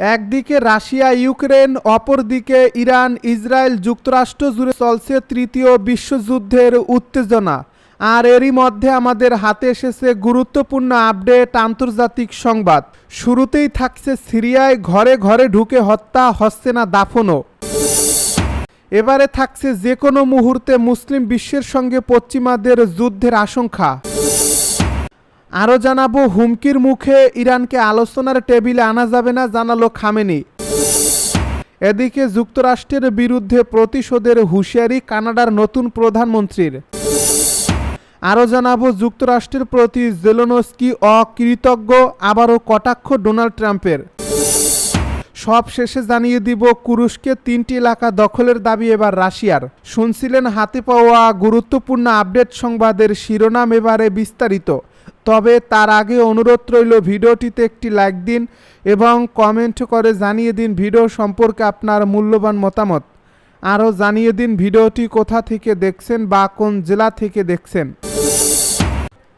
একদিকে Russia, Ukraine, অপরদিকে Iran, Israel যুক্তরাষ্ট্র জুড়ে চলছে তৃতীয় বিশ্বযুদ্ধের উত্তেজনা। আর এরই মধ্যে আমাদের হাতে এসেছে গুরুত্বপূর্ণ আপডেট, আন্তর্জাতিক সংবাদ। শুরুতেই থাকছে সিরিয়ায় ঘরে ঘরে ঢুকে হত্যা হচ্ছে না দাফনও। এবারে থাকছে যে কোনো মুহূর্তে মুসলিম বিশ্বের সঙ্গে পশ্চিমাদের যুদ্ধের আশঙ্কা। আরও জানাব, হুমকির মুখে ইরানকে আলোচনার টেবিলে আনা যাবে না, জানালো খামেনি। এদিকে যুক্তরাষ্ট্রের বিরুদ্ধে প্রতিশোধের হুঁশিয়ারি কানাডার নতুন প্রধানমন্ত্রীর। আরও জানাব, যুক্তরাষ্ট্রের প্রতি জেলোনস্কি অকৃতজ্ঞ, আবারও কটাক্ষ ডোনাল্ড ট্রাম্পের। সব শেষে জানিয়ে দিব, কুরুশকে তিনটি এলাকা দখলের দাবি এবার রাশিয়ার। শুনছিলেন হাতে পাওয়া গুরুত্বপূর্ণ আপডেট সংবাদের শিরোনাম এবারে বিস্তারিত। তবে তার আগে অনুরোধ রইল ভিডিওটিতে একটি লাইক দিন এবং কমেন্ট করে জানিয়ে দিন ভিডিও সম্পর্কে আপনার মূল্যবান মতামত। আরও জানিয়ে দিন ভিডিওটি কোথা থেকে দেখছেন বা কোন জেলা থেকে দেখছেন।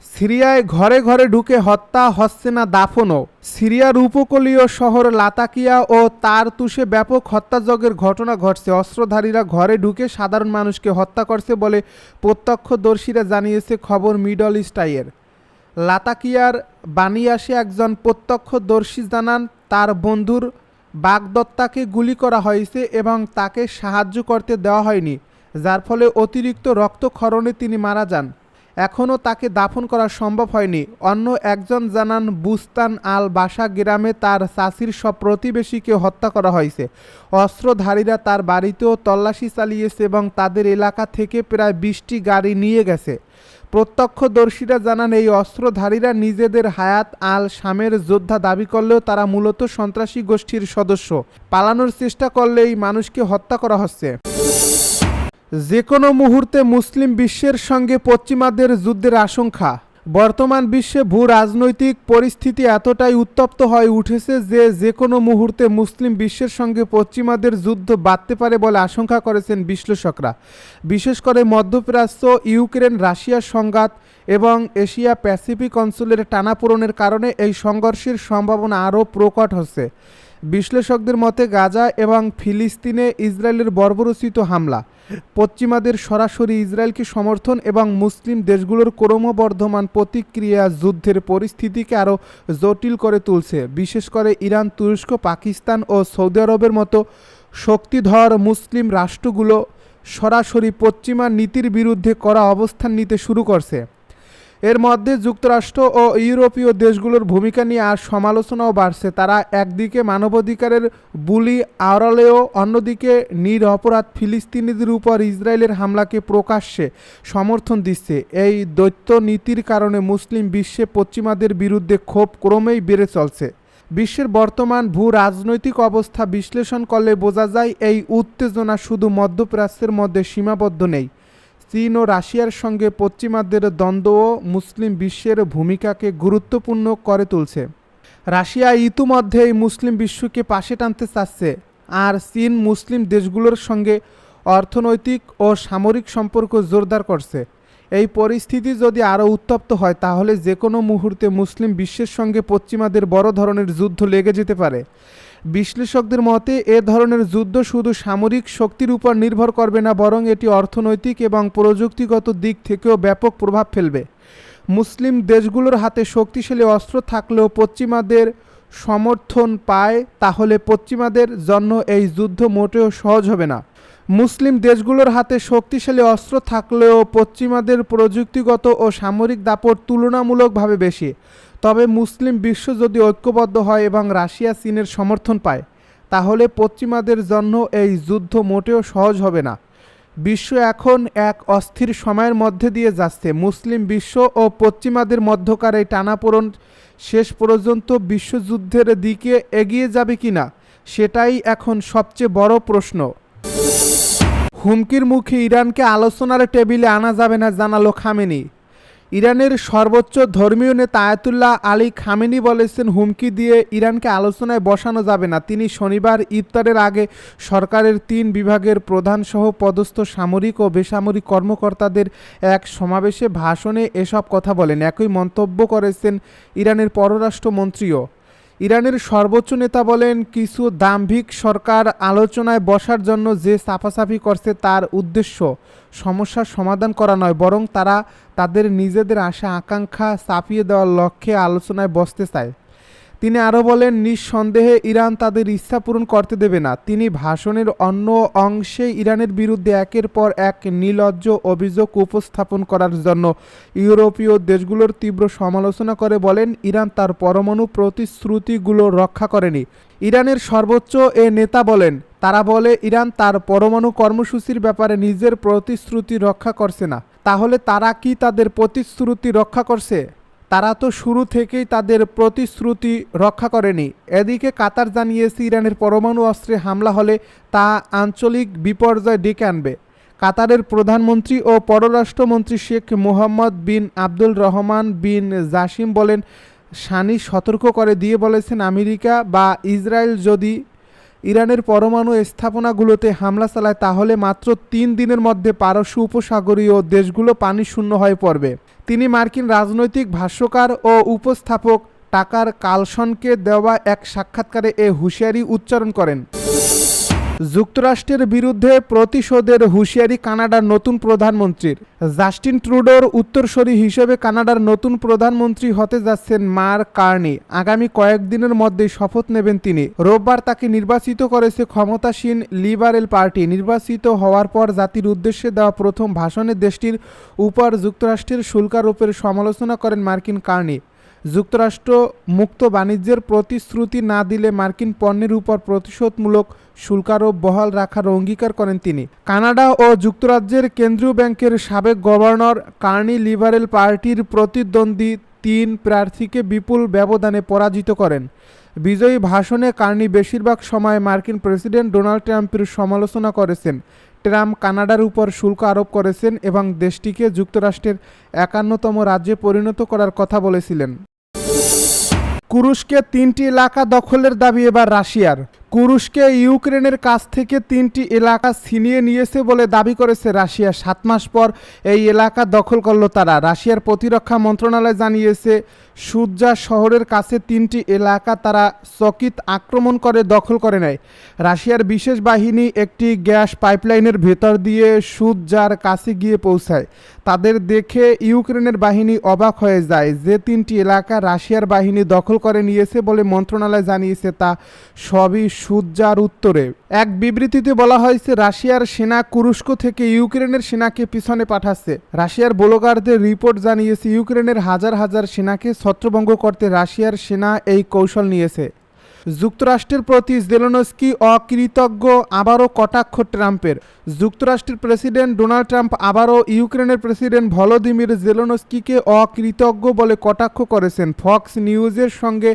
সিরিয়ায় ঘরে ঘরে ঢুকে হত্যা হচ্ছে না দাফনও। সিরিয়ার উপকূলীয় শহর লাতাকিয়া ও তার তুষে ব্যাপক হত্যাযজ্ঞের ঘটনা ঘটছে। অস্ত্রধারীরা ঘরে ঢুকে সাধারণ মানুষকে হত্যা করছে বলে প্রত্যক্ষদর্শীরা জানিয়েছে খবর মিডল ইস্টাইয়ের লাতাকিয়ার বানিয়াসে একজন প্রত্যক্ষদর্শী জানান, তার বন্ধুর বাগদত্তাকে গুলি করা হয়েছে এবং তাকে সাহায্য করতে দেওয়া হয়নি, যার ফলে অতিরিক্ত রক্তক্ষরণে তিনি মারা যান। এখনও তাকে দাফন করা সম্ভব হয়নি। অন্য একজন জানান, বুস্তান আল বাসা গ্রামে তার চাষির সব প্রতিবেশীকে হত্যা করা হয়েছে। অস্ত্রধারীরা তার বাড়িতেও তল্লাশি চালিয়েছে এবং তাদের এলাকা থেকে প্রায় বিশটি গাড়ি নিয়ে গেছে। প্রত্যক্ষদর্শীরা জানান, এই অস্ত্রধারীরা নিজেদের হায়াত আল শামের যোদ্ধা দাবি করলেও তারা মূলত সন্ত্রাসী গোষ্ঠীর সদস্য। পালানোর চেষ্টা করলে এই মানুষকে হত্যা করা হচ্ছে। যে কোনো মুহূর্তে মুসলিম বিশ্বের সঙ্গে পশ্চিমাদের যুদ্ধের আশঙ্কা। বর্তমান বিশ্বে ভূ রাজনৈতিক পরিস্থিতি এতটাই উত্তপ্ত হয়ে উঠেছে যে যে কোনো মুহূর্তে মুসলিম বিশ্বের সঙ্গে পশ্চিমাদের যুদ্ধ বাড়তে পারে বলে আশঙ্কা করেছেন বিশ্লেষকরা। বিশেষ করে মধ্যপ্রাচ্য, ইউক্রেন রাশিয়ার সংঘাত এবং এশিয়া প্যাসিফিক অঞ্চলের টানাপোড়নের কারণে এই সংঘর্ষের সম্ভাবনা আরও প্রকট হচ্ছে। বিশ্লেষকদের মতে গাজা এবং ফিলিস্তিনে ইসরায়েলের বর্বরচিত হামলা, পশ্চিমাদের সরাসরি ইসরায়েলকে সমর্থন এবং মুসলিম দেশগুলোর ক্রমবর্ধমান প্রতিক্রিয়া যুদ্ধের পরিস্থিতিকে আরও জটিল করে তুলছে। বিশেষ করে ইরান, তুরস্ক, পাকিস্তান ও সৌদি আরবের মতো শক্তিধর মুসলিম রাষ্ট্রগুলো সরাসরি পশ্চিমা নীতির বিরুদ্ধে করা অবস্থান নিতে শুরু করছে। এর মধ্যে যুক্তরাষ্ট্র ও ইউরোপীয় দেশগুলোর ভূমিকা নিয়ে আর সমালোচনাও বাড়ছে। তারা একদিকে মানবাধিকারের বুলি আড়ালেও অন্যদিকে নিরপরাধ ফিলিস্তিনিদের উপর ইসরায়েলের হামলাকে প্রকাশ্যে সমর্থন দিচ্ছে। এই দৈত্য নীতির কারণে মুসলিম বিশ্বে পশ্চিমাদের বিরুদ্ধে ক্ষোভ ক্রমেই বেড়ে চলছে। বিশ্বের বর্তমান ভূ রাজনৈতিক অবস্থা বিশ্লেষণ করলে বোঝা যায়, এই উত্তেজনা শুধু মধ্যপ্রাচ্যের মধ্যে সীমাবদ্ধ নেই। চীন ও রাশিয়ার সঙ্গে পশ্চিমাদের দ্বন্দ্বও মুসলিম বিশ্বের ভূমিকাকে গুরুত্বপূর্ণ করে তুলছে। রাশিয়া ইতিমধ্যেই মুসলিম বিশ্বকে পাশে টানতে চাচ্ছে আর চীন মুসলিম দেশগুলোর সঙ্গে অর্থনৈতিক ও সামরিক সম্পর্ক জোরদার করছে। এই পরিস্থিতি যদি আরও উত্তপ্ত হয়, তাহলে যে কোনো মুহূর্তে মুসলিম বিশ্বের সঙ্গে পশ্চিমাদের বড় ধরনের যুদ্ধ লেগে যেতে পারে। বিশ্লেষকদের মতে, এ ধরনের যুদ্ধ শুধু সামরিক শক্তির উপর নির্ভর করবে না, বরং এটি অর্থনৈতিক এবং প্রযুক্তিগত দিক থেকেও ব্যাপক প্রভাব ফেলবে। মুসলিম দেশগুলোর হাতে শক্তিশালী অস্ত্র থাকলেও পশ্চিমাদের সমর্থন পায়, তাহলে পশ্চিমাদের জন্য এই যুদ্ধ মোটেও সহজ হবে না। মুসলিম দেশগুলোর হাতে শক্তিশালী অস্ত্র থাকলেও পশ্চিমাদের প্রযুক্তিগত ও সামরিক দাপট তুলনামূলকভাবে বেশি। তবে মুসলিম বিশ্ব যদি ঐক্যবদ্ধ হয় এবং রাশিয়া চীনের সমর্থন পায়, তাহলে পশ্চিমাদের জন্য এই যুদ্ধ মোটেও সহজ হবে না। বিশ্ব এখন এক অস্থির সময়ের মধ্যে দিয়ে যাচ্ছে। মুসলিম বিশ্ব ও পশ্চিমাদের মধ্যকার এই টানাপোড়ন শেষ পর্যন্ত বিশ্বযুদ্ধের দিকে এগিয়ে যাবে কিনা, সেটাই এখন সবচেয়ে বড় প্রশ্ন। হুমকির মুখে ইরানকে আলোচনার টেবিলে আনা যাবে না জানালো খামেনি। ইরানের সর্বোচ্চ ধর্মীয় নেতা আয়াতুল্লাহ আলী খামেনি বলেছেন হুমকি দিয়ে ইরানকে আলোচনায় বসানো যাবে না। তিনি শনিবার ইফতারের আগে সরকারের তিন বিভাগের প্রধানসহ পদস্থ সামরিক ও বেসামরিক কর্মকর্তাদের এক সমাবেশে ভাষণে এসব কথা বলেন। একই মন্তব্য করেছেন ইরানের পররাষ্ট্রমন্ত্রীও। ইরানের সর্বোচ্চ নেতা বলেন, কিছু দাম্ভিক সরকার আলোচনায় বসার জন্য যে সাফাসাফি করছে তার উদ্দেশ্য সমস্যার সমাধান করা নয়, বরং তারা তাদের নিজেদের আশা, আকাঙ্ক্ষা চাপিয়ে দেওয়ার লক্ষ্যে আলোচনায় বসতে চায়। তিনি আরও বলেন, নিঃসন্দেহে ইরান তাদের ইচ্ছা পূরণ করতে দেবে না। তিনি ভাষণের অন্য অংশে ইরানের বিরুদ্ধে একের পর এক নির্লজ্জ অভিযোগ উপস্থাপন করার জন্য ইউরোপীয় দেশগুলোর তীব্র সমালোচনা করে বলেন, ইরান তার পরমাণু প্রতিশ্রুতিগুলো রক্ষা করেনি। ইরানের সর্বোচ্চ এ নেতা বলেন, তারা বলে, ইরান তার পরমাণু কর্মসূচির ব্যাপারে নিজের প্রতিশ্রুতি রক্ষা করছে না। তাহলে তারা কি তাদের প্রতিশ্রুতি রক্ষা করছে? তারা তো শুরু থেকেই তাদের প্রতিশ্রুতি রক্ষা করেনি। এদিকে কাতার জানিয়েছে ইরানের পরমাণু অস্ত্রে হামলা হলে তা আঞ্চলিক বিপর্যয় ডেকে আনবে। কাতারের প্রধানমন্ত্রী ও পররাষ্ট্রমন্ত্রী শেখ মোহাম্মদ বিন আব্দুল রহমান বিন জাসিম বলেন সানি সতর্ক করে দিয়ে বলেছেন, আমেরিকা বা ইসরায়েল যদি ইরানের পরমাণু স্থাপনাগুলোতে হামলা চালায় তাহলে মাত্র তিন দিনের মধ্যে পারস্য উপসাগরীয় দেশগুলো পানি শূন্য হয়ে পড়বে। তিনি মার্কিন রাজনৈতিক ভাষ্যকার ও উপস্থাপক টাকার কালসনকে দেওয়া এক সাক্ষাৎকারে এ হুঁশিয়ারি উচ্চারণ করেন। যুক্তরাষ্ট্রের বিরুদ্ধে প্রতিশোধের হুঁশিয়ারি কানাডার নতুন প্রধানমন্ত্রীর। জাস্টিন ট্রুডোর উত্তরসূরি হিসেবে কানাডার নতুন প্রধানমন্ত্রী হতে যাচ্ছেন মার কার্নি। আগামী কয়েকদিনের মধ্যে শপথ নেবেন তিনি। রোববার তাকে নির্বাচিত করেছে ক্ষমতাসীন লিবারেল পার্টি। নির্বাচিত হওয়ার পর জাতির উদ্দেশ্যে দেওয়া প্রথম ভাষণে দেশটির উপর যুক্তরাষ্ট্রের শুল্ক আরোপের সমালোচনা করেন মার্কিন কার্নি। যুক্তরাষ্ট্র মুক্ত বাণিজ্যের প্রতিশ্রুতি না দিলে মার্কিন পণ্যের উপর প্রতিশোধমূলক শুল্কারোপ বহাল রাখার অঙ্গীকার করেন তিনি। কানাডা ও যুক্তরাজ্যের কেন্দ্রীয় ব্যাংকের সাবেক গভর্নর কার্নি লিবারেল পার্টির প্রতিদ্বন্দ্বী তিন প্রার্থীকে বিপুল ব্যবধানে পরাজিত করেন। বিজয়ী ভাষণে কার্নি বেশিরভাগ সময় মার্কিন প্রেসিডেন্ট ডোনাল্ড ট্রাম্পের সমালোচনা করেছেন। ট্রাম্প কানাডার উপর শুল্ক আরোপ করেছেন এবং দেশটিকে যুক্তরাষ্ট্রের একান্নতম রাজ্যে পরিণত করার কথা বলেছিলেন। কুরুশকে তিনটি এলাকা দখলের দাবি এবার রাশিয়ার। কুরুশকে ইউক্রেনের কাছ থেকে তিনটি এলাকা ছিনিয়ে নিয়েছে বলে দাবি করেছে রাশিয়া। সাত মাস পর এই এলাকা দখল করল তারা। রাশিয়ার প্রতিরক্ষা মন্ত্রণালয় জানিয়েছে, সুজ্জা শহরের কাছে তিনটি এলাকা তারা চকিত আক্রমণ করে দখল করে নেয়। রাশিয়ার বিশেষ বাহিনী একটি গ্যাস পাইপলাইনের ভেতর দিয়ে সুজ্জার কাছে গিয়ে পৌঁছায়। তাদের দেখে ইউক্রেনের বাহিনী অবাক হয়ে যায় যে তিনটি এলাকা রাশিয়ার বাহিনী দখল করে নিয়েছে বলে মন্ত্রণালয় জানিয়েছে। তা সবই সুজ্জার উত্তরে। এক বিবৃতিতে বলা হয়েছে, রাশিয়ার সেনা কুরুস্ক থেকে ইউক্রেনের সেনাকে পিছনে পাঠাচ্ছে। রাশিয়ার ব্লগারদের রিপোর্ট জানিয়েছে, ইউক্রেনের হাজার হাজার সেনাকে ছত্রভঙ্গ করতে রাশিয়ার সেনা এই কৌশল নিয়েছে। যুক্তরাষ্ট্রের প্রতি জেলোনস্কি অকৃতজ্ঞ আবারও কটাক্ষ ট্রাম্পের। যুক্তরাষ্ট্রের প্রেসিডেন্ট ডোনাল্ড ট্রাম্প আবারও ইউক্রেনের প্রেসিডেন্ট ভলোদিমির জেলোনস্কিকে অকৃতজ্ঞ বলে কটাক্ষ করেছেন। ফক্স নিউজের সঙ্গে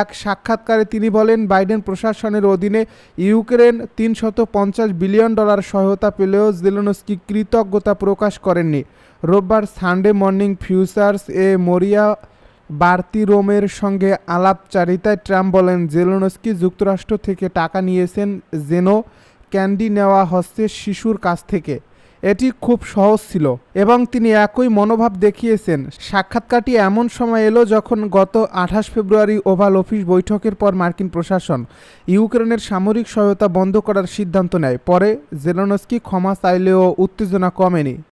এক সাক্ষাৎকারে তিনি বলেন, বাইডেন প্রশাসনের অধীনে ইউক্রেন তিনশত পঞ্চাশ বিলিয়ন ডলার সহায়তা পেলেও জেলোনস্কি কৃতজ্ঞতা প্রকাশ করেননি। রোববার সানডে মর্নিং ফিউচার্স এ মরিয়া বাড়তি রোমের সঙ্গে আলাপচারিতায় ট্রাম্প বলেন, জেলোনস্কি যুক্তরাষ্ট্র থেকে টাকা নিয়েছেন যেন ক্যান্ডি নেওয়া হচ্ছে শিশুর কাছ থেকে। এটি খুব সহজ ছিল এবং তিনি একই মনোভাব দেখিয়েছেন। সাক্ষাৎকারটি এমন সময় এলো যখন গত আঠাশ ফেব্রুয়ারি ওভাল অফিস বৈঠকের পর মার্কিন প্রশাসন ইউক্রেনের সামরিক সহায়তা বন্ধ করার সিদ্ধান্ত নেয়। পরে জেলোনস্কি ক্ষমা চাইলেও উত্তেজনা কমেনি।